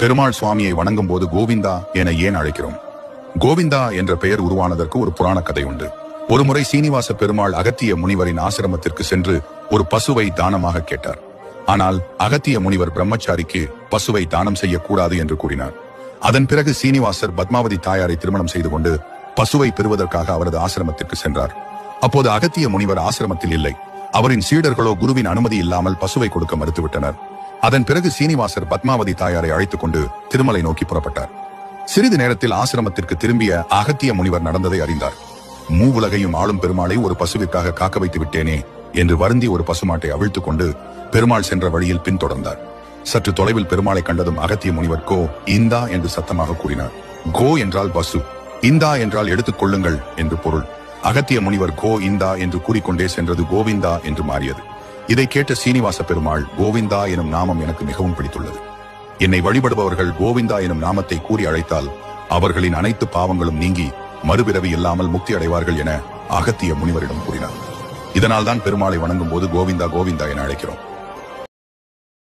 பெருமாள் சுவாமியை வணங்கும் போது கோவிந்தா என ஏன் அழைக்கிறோம்? கோவிந்தா என்ற பெயர் உருவானதற்கு ஒரு புராண கதை உண்டு. ஒருமுறை சீனிவாச பெருமாள் அகத்திய முனிவரின் ஆசிரமத்திற்கு சென்று ஒரு பசுவை தானமாக கேட்டார். ஆனால் அகத்திய முனிவர் பிரம்மச்சாரிக்கு பசுவை தானம் செய்யக்கூடாது என்று கூறினார். அதன் பிறகு சீனிவாசர் பத்மாவதி தாயாரை திருமணம் செய்து கொண்டு பசுவை பெறுவதற்காக அவரது ஆசிரமத்திற்கு சென்றார். அப்போது அகத்திய முனிவர் ஆசிரமத்தில் இல்லை. அவரின் சீடர்களோ குருவின் அனுமதி இல்லாமல் பசுவை கொடுக்க மறுத்துவிட்டனர். அதன் பிறகு சீனிவாசர் பத்மாவதி தாயாரை அழைத்துக் கொண்டு திருமலை நோக்கி புறப்பட்டார். சிறிது நேரத்தில் ஆசிரமத்திற்கு திரும்பிய அகத்திய முனிவர் நடந்ததை அறிந்தார். மூவுலகையும் ஆளும் பெருமாளை ஒரு பசுவிற்காக காக்க வைத்து விட்டேனே என்று வருந்தி ஒரு பசுமாட்டை அவிழ்த்துக் கொண்டு பெருமாள் சென்ற வழியில் பின்தொடர்ந்தார். சற்று தொலைவில் பெருமாளை கண்டதும் அகத்திய முனிவர் கோ இந்தா என்று சத்தமாக கூறினார். கோ என்றால் பசு இந்தா என்றால் எடுத்துக் கொள்ளுங்கள் என்று பொருள். அகத்திய முனிவர் கோ இந்தா என்று கூறிக்கொண்டே சென்றது கோவிந்தா என்று மாறியது. இதை கேட்ட சீனிவாச பெருமாள் கோவிந்தா எனும் நாமம் எனக்கு மிகவும் பிடித்துள்ளது. என்னை வழிபடுபவர்கள் கோவிந்தா எனும் நாமத்தை கூறி அழைத்தால் அவர்களின் அனைத்து பாவங்களும் நீங்கி மறுபிறவி இல்லாமல் முக்தி அடைவார்கள் என அகத்திய முனிவரிடம் கூறினார். இதனால்தான் பெருமாளை வணங்கும் போது கோவிந்தா கோவிந்தா என அழைக்கிறோம்.